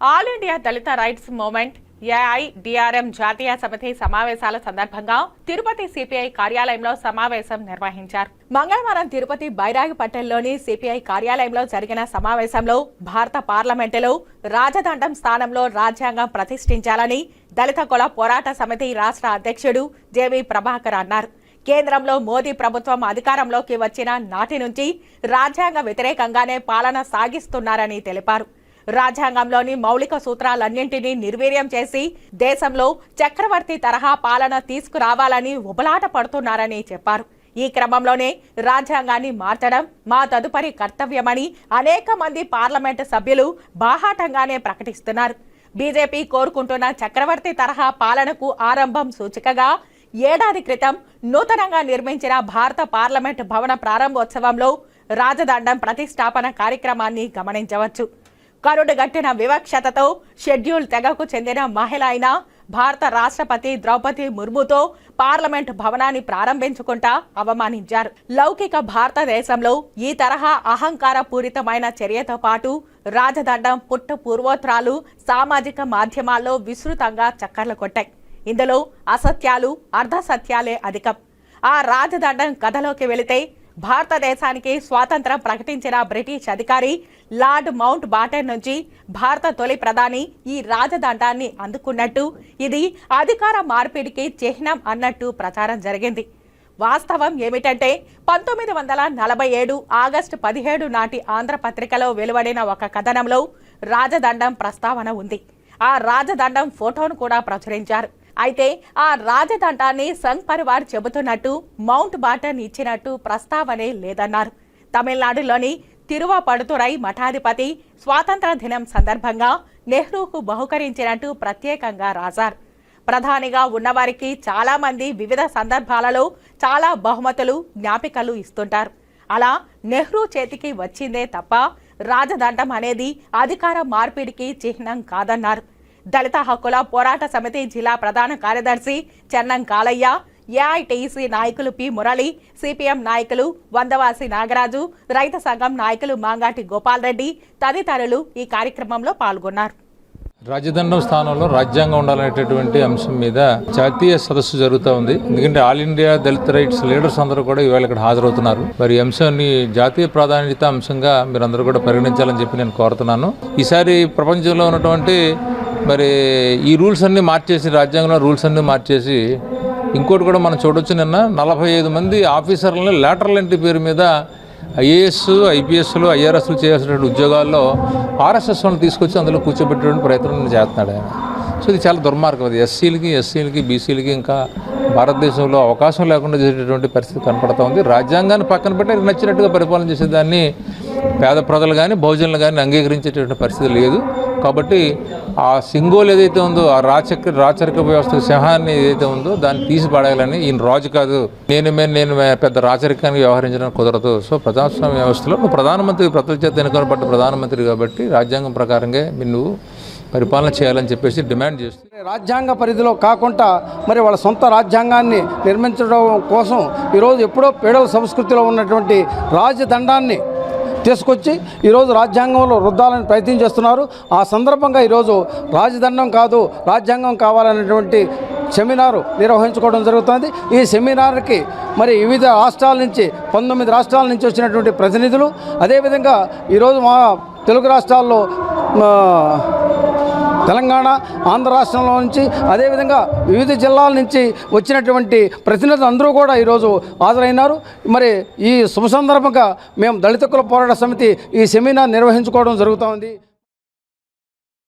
All India Dalit rights movement AIDRM జాతీయ సమితి సమావేశాల సందర్భంగా తిరుపతి సిపిఐ కార్యాలయంలో సమావేశం నిర్వహించారు. మంగళవారం తిరుపతి బైరాగి పట్టణంలోని సిపిఐ కార్యాలయంలో జరిగిన సమావేశంలో భారత పార్లమెంటులో రాజదండం స్థానంలో రాజ్యాంగం ప్రతిష్ఠించాలని దళిత కుల పోరాట సమితి రాష్ట్ర అధ్యక్షుడు జేవి ప్రభాకర్ అన్నారు. కేంద్రంలో మోదీ ప్రభుత్వం అధికారంలోకి వచ్చిన నాటి నుంచి రాజ్యాంగ వ్యతిరేకంగానే పాలన సాగిస్తున్నారని తెలిపారు. రాజ్యాంగంలోని మౌలిక సూత్రాలన్నింటినీ నిర్వీర్యం చేసి దేశంలో చక్రవర్తి తరహా పాలన తీసుకురావాలని ఉబలాట పడుతున్నారని చెప్పారు. ఈ క్రమంలోనే రాజ్యాంగాన్ని మార్చడం మా తదుపరి కర్తవ్యమని అనేక మంది పార్లమెంటు సభ్యులు బాహాటంగానే ప్రకటిస్తున్నారు. బీజేపీ కోరుకుంటున్న చక్రవర్తి తరహా పాలనకు ఆరంభం సూచికగా ఏడాది క్రితం నూతనంగా నిర్మించిన భారత పార్లమెంట్ భవన ప్రారంభోత్సవంలో రాజదండం ప్రతిష్టాపన కార్యక్రమాన్ని గమనించవచ్చు. కరుడుగట్టిన వివక్షతతో షెడ్యూల్ తెగకు చెందిన మహిళ అయిన భారత రాష్ట్రపతి ద్రౌపది ముర్ముతో పార్లమెంట్ భవనాన్ని ప్రారంభించుకుంటా అవమానించారు. లౌకిక భారతదేశంలో ఈ తరహా అహంకార పూరితమైన చర్యతో పాటు రాజదండం పుట్ట పూర్వోత్తరాలు సామాజిక మాధ్యమాల్లో విస్తృతంగా చక్కర్లు కొట్టాయి. ఇందులో అసత్యాలు అర్ధసత్యాలే అధికం. ఆ రాజదండం కథలోకి వెళితే భారతదేశానికి స్వాతంత్రం ప్రకటించిన బ్రిటిష్ అధికారి లార్డ్ మౌంట్ బాటన్ నుంచి భారత తొలి ప్రధాని ఈ రాజదండాన్ని అందుకున్నట్టు ఇది అధికార మార్పిడికి చిహ్నం అన్నట్టు ప్రచారం జరిగింది. వాస్తవం ఏమిటంటే పంతొమ్మిది వందల నలభై ఏడు ఆగస్టు పదిహేడు నాటి ఆంధ్రపత్రికలో వెలువడిన ఒక కథనంలో రాజదండం ప్రస్తావన ఉంది. ఆ రాజదండం ఫోటోను కూడా ప్రచురించారు. అయితే ఆ రాజదండాన్ని సంఘ్ పరివార్ చెబుతున్నట్టు మౌంట్ బాటన్ ఇచ్చినట్టు ప్రస్తావనే లేదన్నారు. తమిళనాడులోని తిరువపడుతురై మఠాధిపతి స్వాతంత్ర దినం సందర్భంగా నెహ్రూకు బహుకరించినట్టు ప్రత్యేకంగా రాశారు. ప్రధానిగా ఉన్నవారికి చాలామంది వివిధ సందర్భాలలో చాలా బహుమతులు జ్ఞాపికలు ఇస్తుంటారు. అలా నెహ్రూ చేతికి వచ్చిందే తప్ప రాజదండం అనేది అధికార మార్పిడికి చిహ్నం కాదన్నారు. దళిత హక్కుల పోరాట సమితి జిల్లా ప్రధాన కార్యదర్శి చెన్నం కాలయ్య ఏఐటీసీ నాయకులు పి. మురళి సిపిఎం నాయకులు వందవాసి నాగరాజు రైతు సంఘం నాయకులు మాంగాటి గోపాల్ రెడ్డి తదితరులు ఈ కార్యక్రమంలో పాల్గొన్నారు. రాజదండం స్థానంలో రాజ్యాంగం ఉండాలనేటటువంటి అంశం మీద జాతీయ సదస్సు జరుగుతూ ఉంది. ఎందుకంటే all India Dalit rights leaders అందరూ కూడా ఇవాళ ఇక్కడ హాజరవుతున్నారు. మరి అంశాన్ని జాతీయ ప్రాధాన్యత అంశంగా మీరందరూ కూడా పరిగణించాలని చెప్పి నేను కోరుతున్నాను. ఈసారి ప్రపంచంలో ఉన్నటువంటి మరి ఈ రూల్స్ అన్నీ మార్చేసి రాజ్యాంగంలో రూల్స్ అన్నీ మార్చేసి ఇంకోటి కూడా మనం చూడొచ్చు నిన్న నలభై ఐదు మంది ఆఫీసర్లని లేటరల్ ఎంట్రీ పేరు మీద ఐఏఎస్ ఐపీఎస్లు ఐఆర్ఎస్లు చేయాల్సినటువంటి ఉద్యోగాల్లో ఆర్ఎస్ఎస్ వాళ్ళని తీసుకొచ్చి అందులో కూర్చోబెట్టేటువంటి ప్రయత్నం చేస్తున్నాడు ఆయన. సో ఇది చాలా దుర్మార్గం అది. ఎస్సీలకి ఎస్సీలకి బీసీలకి ఇంకా భారతదేశంలో అవకాశం లేకుండా చేసేటటువంటి పరిస్థితి కనపడతా ఉంది. రాజ్యాంగాన్ని పక్కన పెట్టి నచ్చినట్టుగా పరిపాలన చేసేదాన్ని పేద ప్రజలు కానీ బహుజనులు కానీ అంగీకరించేటటువంటి పరిస్థితి లేదు. కాబట్టి ఆ సింగోల్ ఏదైతే ఉందో ఆ రాచక రాచరిక వ్యవస్థ సింహాన్ని ఏదైతే ఉందో దాన్ని తీసి పడేయాలని ఈయన రాజు కాదు. నేను మే- నేను పెద్ద రాచరికానికి వ్యవహరించడం కుదరదు. సో ప్రజాస్వామ్య వ్యవస్థలో నువ్వు ప్రధానమంత్రి ప్రజల చేత ఎన్నుకోబడ్డ ప్రధానమంత్రి కాబట్టి రాజ్యాంగం ప్రకారంగా నువ్వు పరిపాలన చేయాలని చెప్పేసి డిమాండ్ చేస్తుంది రాజ్యాంగ పరిధిలో కాకుండా మరి వాళ్ళ సొంత రాజ్యాంగాన్ని నిర్మించడం కోసం ఈరోజు ఎప్పుడో పేడల సంస్కృతిలో ఉన్నటువంటి రాజదండాన్ని తీసుకొచ్చి ఈరోజు రాజ్యాంగంలో రుద్దాలని ప్రయత్నం చేస్తున్నారు. ఆ సందర్భంగా ఈరోజు రాజదండం కాదు రాజ్యాంగం కావాలనేటువంటి సెమినారు నిర్వహించుకోవడం జరుగుతుంది. ఈ సెమినార్కి మరి వివిధ రాష్ట్రాల నుంచి పంతొమ్మిది రాష్ట్రాల నుంచి వచ్చినటువంటి ప్రతినిధులు అదేవిధంగా ఈరోజు మా తెలుగు రాష్ట్రాల్లో తెలంగాణ ఆంధ్ర రాష్ట్రంలో నుంచి అదేవిధంగా వివిధ జిల్లాల నుంచి వచ్చినటువంటి ప్రతినిధులు అందరూ కూడా ఈరోజు హాజరైనారు. మరి ఈ శుభ సందర్భంగా మేము దళిత కుల పోరాట సమితి ఈ సెమినార్ నిర్వహించుకోవడం జరుగుతోంది